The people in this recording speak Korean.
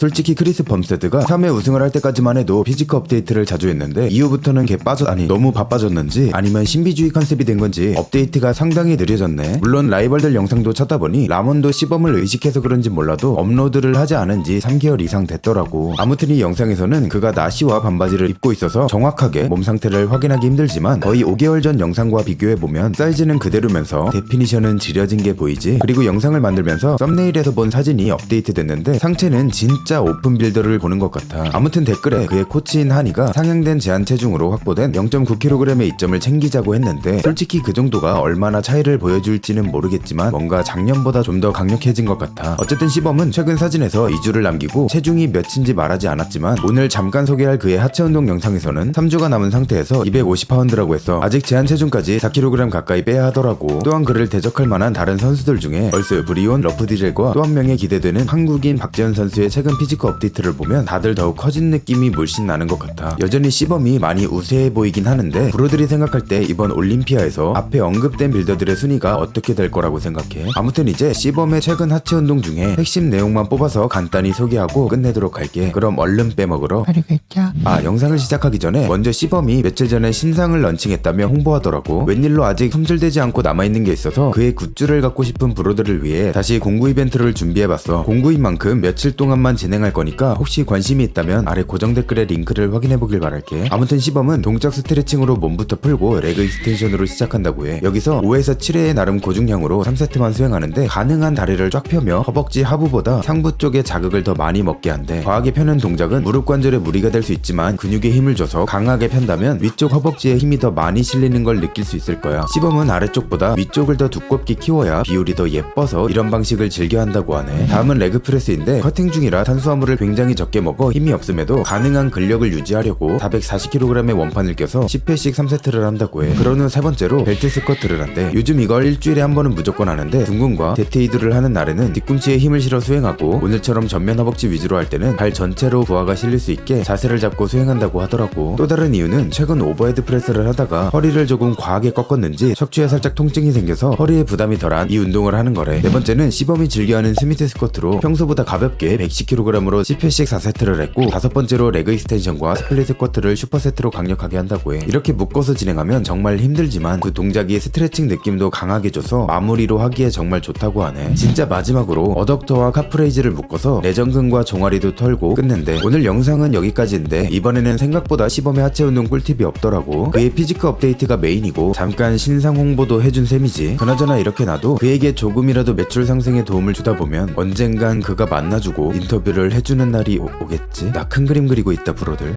솔직히 크리스 범세드가 3회 우승을 할 때까지만 해도 피지크 업데이트를 자주 했는데 이후부터는 걔 빠져 아니 너무 바빠졌는지 아니면 신비주의 컨셉이 된 건지 업데이트가 상당히 느려졌네. 물론 라이벌들 영상도 찾아보니 라몬도 시범을 의식해서 그런지 몰라도 업로드를 하지 않은 지 3개월 이상 됐더라고. 아무튼 이 영상에서는 그가 나시와 반바지를 입고 있어서 정확하게 몸 상태를 확인하기 힘들지만 거의 5개월 전 영상과 비교해보면 사이즈는 그대로면서 데피니션은 지려진 게 보이지. 그리고 영상을 만들면서 썸네일에서 본 사진이 업데이트 됐는데 상체는 진짜 오픈 빌더를 보는 것 같아. 아무튼 댓글에 그의 코치인 한이가 상향된 제한 체중으로 확보된 0.9kg의 이점을 챙기자고 했는데 솔직히 그 정도가 얼마나 차이를 보여줄지는 모르겠지만 뭔가 작년보다 좀 더 강력해진 것 같아. 어쨌든 시범은 최근 사진에서 2주를 남기고 체중이 몇인지 말하지 않았지만 오늘 잠깐 소개할 그의 하체 운동 영상에서는 3주가 남은 상태에서 250파운드라고 해서 아직 제한 체중까지 4kg 가까이 빼야 하더라고. 또한 그를 대적할 만한 다른 선수들 중에 얼스 브리온 러프디젤과 또 한 명의 기대되는 한국인 박재현 선수의 최근 피지크 업데이트를 보면 다들 더욱 커진 느낌이 물씬 나는 것 같아. 여전히 시범이 많이 우세해 보이긴 하는데 브로들이 생각할 때 이번 올림피아에서 앞에 언급된 빌더들의 순위가 어떻게 될 거라고 생각해? 아무튼 이제 시범의 최근 하체 운동 중에 핵심 내용만 뽑아서 간단히 소개하고 끝내도록 할게. 그럼 얼른 빼먹으러. 알겠죠? 아 영상을 시작하기 전에 먼저 시범이 며칠 전에 신상을 런칭했다며 홍보하더라고. 웬일로 아직 품절되지 않고 남아있는 게 있어서 그의 굿즈를 갖고 싶은 브로들을 위해 다시 공구 이벤트를 준비해봤어. 공구인 만큼 며칠 동안만 진 행할 거니까 혹시 관심이 있다면 아래 고정 댓글에 링크를 확인해 보길 바랄게. 아무튼 시범은 동작 스트레칭으로 몸부터 풀고 레그 익스텐션으로 시작한다고 해. 여기서 5에서 7회의 나름 고중량으로 3세트만 수행하는데 가능한 다리를 쫙 펴며 허벅지 하부보다 상부 쪽에 자극을 더 많이 먹게 한대. 과하게 펴는 동작은 무릎 관절에 무리가 될 수 있지만 근육에 힘을 줘서 강하게 편다면 위쪽 허벅지에 힘이 더 많이 실리는 걸 느낄 수 있을 거야. 시범은 아래쪽보다 위쪽을 더 두껍게 키워야 비율이 더 예뻐서 이런 방식을 즐겨 한다고 하네. 다음은 레그 프레스인데 커팅 중이라 탄 수화물을 굉장히 적게 먹어 힘이 없음에도 가능한 근력을 유지하려고 440kg의 원판을 껴서 10회씩 3세트를 한다고 해. 후세 번째로 벨트 스쿼트를 한대. 요즘 이걸 일주일에 한 번은 무조건 하는데 둥근과 데테이드를 하는 날에는 뒤꿈치에 힘을 실어 수행하고 오늘처럼 전면 허벅지 위주로 할 때는 발 전체로 부하가 실릴 수 있게 자세를 잡고 수행한다고 하더라고. 또 다른 이유는 최근 오버헤드 프레스를 하다가 허리를 조금 과하게 꺾었는지 척추에 살짝 통증이 생겨서 허리에 부담이 덜한 이 운동을 하는 거래. 네 번째는 시범이 즐겨하는 스미트 스쿼트로 평소보다 가볍게 110kg 으로 10회씩 4세트를 했고 다섯 번째로 레그 익스텐션과 스플릿 스쿼트를 슈퍼세트로 강력하게 한다고 해. 이렇게 묶어서 진행하면 정말 힘들지만 그 동작이 스트레칭 느낌도 강하게 줘서 마무리로 하기에 정말 좋다고 하네. 진짜 마지막으로 어덕터와 카프레이즈를 묶어서 내전근과 종아리도 털고 끝낸대. 오늘 영상은 여기까지인데 이번에는 생각보다 시범의 하체 운동 꿀팁이 없더라고. 그의 피지크 업데이트가 메인이고 잠깐 신상 홍보도 해준 셈이지. 그나저나 이렇게 놔도 그에게 조금이라도 매출 상승에 도움을 주다 보면 언젠간 그가 만나주고 인터뷰 를 해주는 날이 오, 오겠지? 나 큰 그림 그리고 있다 브로들